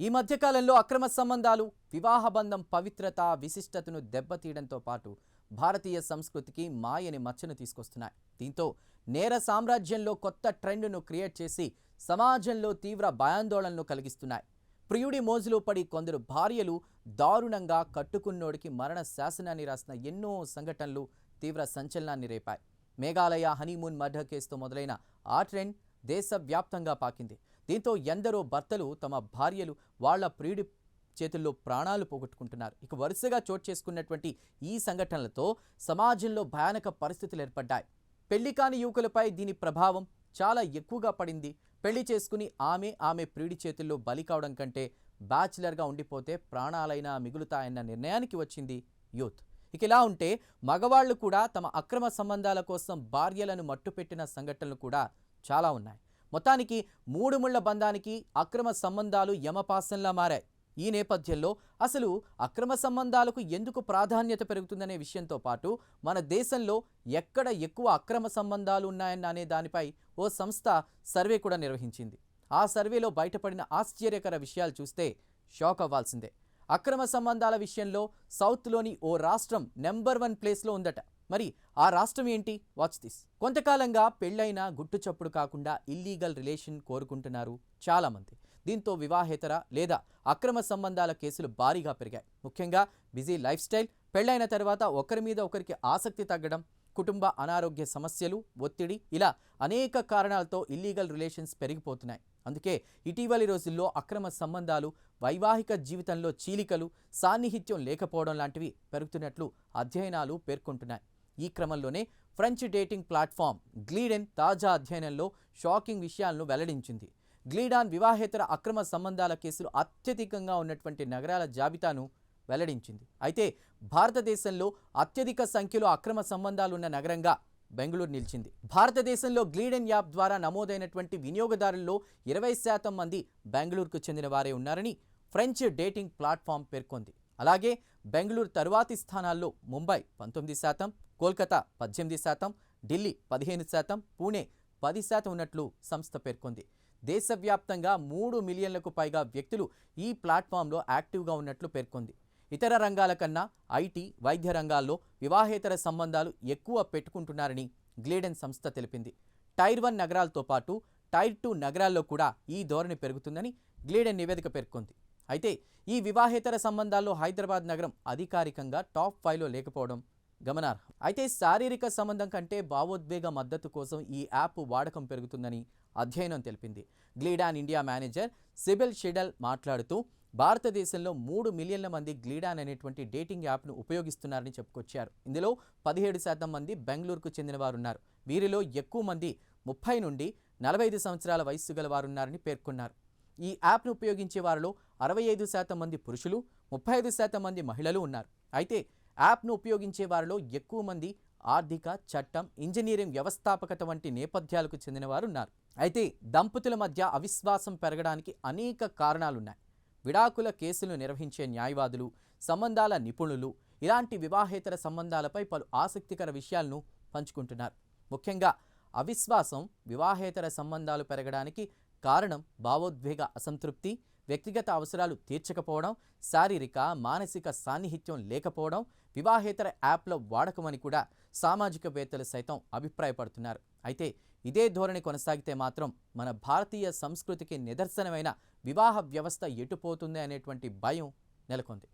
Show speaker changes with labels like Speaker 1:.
Speaker 1: ఈ మధ్యకాలంలో అక్రమ సంబంధాలు వివాహ బంధం పవిత్రత విశిష్టతను దెబ్బతీయడంతో పాటు భారతీయ సంస్కృతికి మాయని మచ్చను తీసుకొస్తున్నాయి. దీంతో నేర సామ్రాజ్యంలో కొత్త ట్రెండ్ను క్రియేట్ చేసి సమాజంలో తీవ్ర భయాందోళనలు కలిగిస్తున్నాయి. ప్రియుడి మోజులో పడి కొందరు భార్యలు దారుణంగా కట్టుకున్నోడికి మరణ శాసనాన్ని రాసిన ఎన్నో సంఘటనలు తీవ్ర సంచలనాన్ని రేపాయి. మేఘాలయ హనీమూన్ మర్డర్ కేసుతో మొదలైన ఆ ట్రెండ్ దేశవ్యాప్తంగా పాకింది. దీంతో ఎందరో భర్తలు తమ భార్యలు వాళ్ళ ప్రియుడి చేతుల్లో ప్రాణాలు పోగొట్టుకుంటున్నారు. ఇక వరుసగా చోటు చేసుకున్నటువంటి ఈ సంఘటనలతో సమాజంలో భయానక పరిస్థితులు ఏర్పడ్డాయి. పెళ్ళి కాని యువకులపై దీని ప్రభావం చాలా ఎక్కువగా పడింది. పెళ్ళి చేసుకుని ఆమె ఆమె ప్రియుడి చేతుల్లో బలి కావడం కంటే బ్యాచిలర్గా ఉండిపోతే ప్రాణాలైనా మిగులుతాయన్న నిర్ణయానికి వచ్చింది యూత్. ఇక ఇలా ఉంటే మగవాళ్ళు కూడా తమ అక్రమ సంబంధాల కోసం భార్యలను మట్టుపెట్టిన సంఘటనలు కూడా చాలా ఉన్నాయి. మొత్తానికి మూడు ముళ్ళ బంధానికి అక్రమ సంబంధాలు యమపాసంలా మారాయి. ఈ నేపథ్యంలో అసలు అక్రమ సంబంధాలకు ఎందుకు ప్రాధాన్యత పెరుగుతుందనే విషయంతో పాటు మన దేశంలో ఎక్కడ ఎక్కువ అక్రమ సంబంధాలు ఉన్నాయన్న అనే దానిపై ఓ సంస్థ సర్వే కూడా నిర్వహించింది. ఆ సర్వేలో బయటపడిన ఆశ్చర్యకర విషయాలు చూస్తే షాక్ అవ్వాల్సిందే. అక్రమ సంబంధాల విషయంలో సౌత్లోని ఓ రాష్ట్రం నెంబర్ వన్ ప్లేస్లో ఉందట. మరి ఆ రాష్ట్రం ఏంటి? వాచ్ దిస్ కొంతకాలంగా పెళ్ళైన గుట్టు చప్పుడు కాకుండా ఇల్లీగల్ రిలేషన్ కోరుకుంటున్నారు చాలామంది. దీంతో వివాహేతర లేదా అక్రమ సంబంధాల కేసులు భారీగా పెరిగాయి. ముఖ్యంగా బిజీ లైఫ్ స్టైల్ పెళ్ళైన తర్వాత ఒకరి మీద ఒకరికి ఆసక్తి తగ్గడం కుటుంబ అనారోగ్య సమస్యలు ఒత్తిడి ఇలా అనేక కారణాలతో ఇల్లీగల్ రిలేషన్స్ పెరిగిపోతున్నాయి. అందుకే ఇటీవలి రోజుల్లో అక్రమ సంబంధాలు వైవాహిక జీవితంలో చీలికలు సాన్నిహిత్యం లేకపోవడం లాంటివి పెరుగుతున్నట్లు అధ్యయనాలు పేర్కొంటున్నాయి. ఈ క్రమంలోనే ఫ్రెంచ్ డేటింగ్ ప్లాట్ఫామ్ గ్లీడెన్ తాజా అధ్యయనంలో షాకింగ్ విషయాలను వెల్లడించింది. గ్లీడాన్ వివాహేతర అక్రమ సంబంధాల కేసులు అత్యధికంగా ఉన్నటువంటి నగరాల జాబితాను వెల్లడించింది. అయితే భారతదేశంలో అత్యధిక సంఖ్యలో అక్రమ సంబంధాలున్న నగరంగా బెంగళూరు నిలిచింది. భారతదేశంలో గ్లీడెన్ యాప్ ద్వారా నమోదైనటువంటి వినియోగదారుల్లో ఇరవై శాతం మంది బెంగళూరుకు చెందిన వారే ఉన్నారని ఫ్రెంచ్ డేటింగ్ ప్లాట్ఫామ్ పేర్కొంది. అలాగే బెంగళూరు తరువాతి స్థానాల్లో ముంబై పంతొమ్మిది శాతం కోల్కతా పద్దెనిమిది శాతం ఢిల్లీ పదిహేను శాతం పూణే పది శాతం ఉన్నట్లు సంస్థ పేర్కొంది. దేశవ్యాప్తంగా మూడు మిలియన్లకు పైగా వ్యక్తులు ఈ ప్లాట్ఫామ్లో యాక్టివ్గా ఉన్నట్లు పేర్కొంది. ఇతర రంగాల కన్నా ఐటీ వైద్య రంగాల్లో వివాహేతర సంబంధాలు ఎక్కువ పెట్టుకుంటున్నారని గ్లేడెన్ సంస్థ తెలిపింది. టైర్ వన్ నగరాలతో పాటు టైర్ టూ నగరాల్లో కూడా ఈ ధోరణి పెరుగుతుందని గ్లేడెన్ నివేదిక పేర్కొంది. అయితే ఈ వివాహేతర సంబంధాల్లో హైదరాబాద్ నగరం అధికారికంగా టాప్ ఫైవ్లో లేకపోవడం గమనార్హం. అయితే శారీరక సంబంధం కంటే భావోద్వేగ మద్దతు కోసం ఈ యాప్ వాడకం పెరుగుతుందని అధ్యయనం తెలిపింది. Gleeden India manager Sybil Shiddell మాట్లాడుతూ భారతదేశంలో మూడు మిలియన్ల మంది గ్లీడాన్ అనేటువంటి డేటింగ్ యాప్ను ఉపయోగిస్తున్నారని చెప్పుకొచ్చారు. ఇందులో పదిహేడు శాతం మంది బెంగళూరుకు చెందిన వారు ఉన్నారు వీరిలో ఎక్కువ మంది ముప్పై నుండి నలభై ఐదు సంవత్సరాల వయస్సు గల వారున్నారని పేర్కొన్నారు. ఈ యాప్ను ఉపయోగించే వారిలో అరవై ఐదు శాతం మంది పురుషులు ముప్పై ఐదు శాతం మంది మహిళలు ఉన్నారు. అయితే యాప్ను ఉపయోగించే వారిలో ఎక్కువ మంది ఆర్థిక చట్టం ఇంజనీరింగ్ వ్యవస్థాపకత వంటి నేపథ్యాలకు చెందినవారు ఉన్నారు అయితే దంపతుల మధ్య అవిశ్వాసం పెరగడానికి అనేక కారణాలున్నాయి. విడాకుల కేసులు నిర్వహించే న్యాయవాదులు సంబంధాల నిపుణులు ఇలాంటి వివాహేతర సంబంధాలపై పలు ఆసక్తికర విషయాలను పంచుకుంటున్నారు. ముఖ్యంగా అవిశ్వాసం వివాహేతర సంబంధాలు పెరగడానికి కారణం భావోద్వేగ అసంతృప్తి వ్యక్తిగత అవసరాలు తీర్చకపోవడం శారీరక మానసిక సాన్నిహిత్యం లేకపోవడం వివాహేతర యాప్ల వాడకమని కూడా సామాజికవేత్తలు సైతం అభిప్రాయపడుతున్నారు. అయితే ఇదే ధోరణి కొనసాగితే మాత్రం మన భారతీయ సంస్కృతికి నిదర్శనమైన వివాహ వ్యవస్థ ఎటుపోతుంది అనేటువంటి భయం నెలకొంది.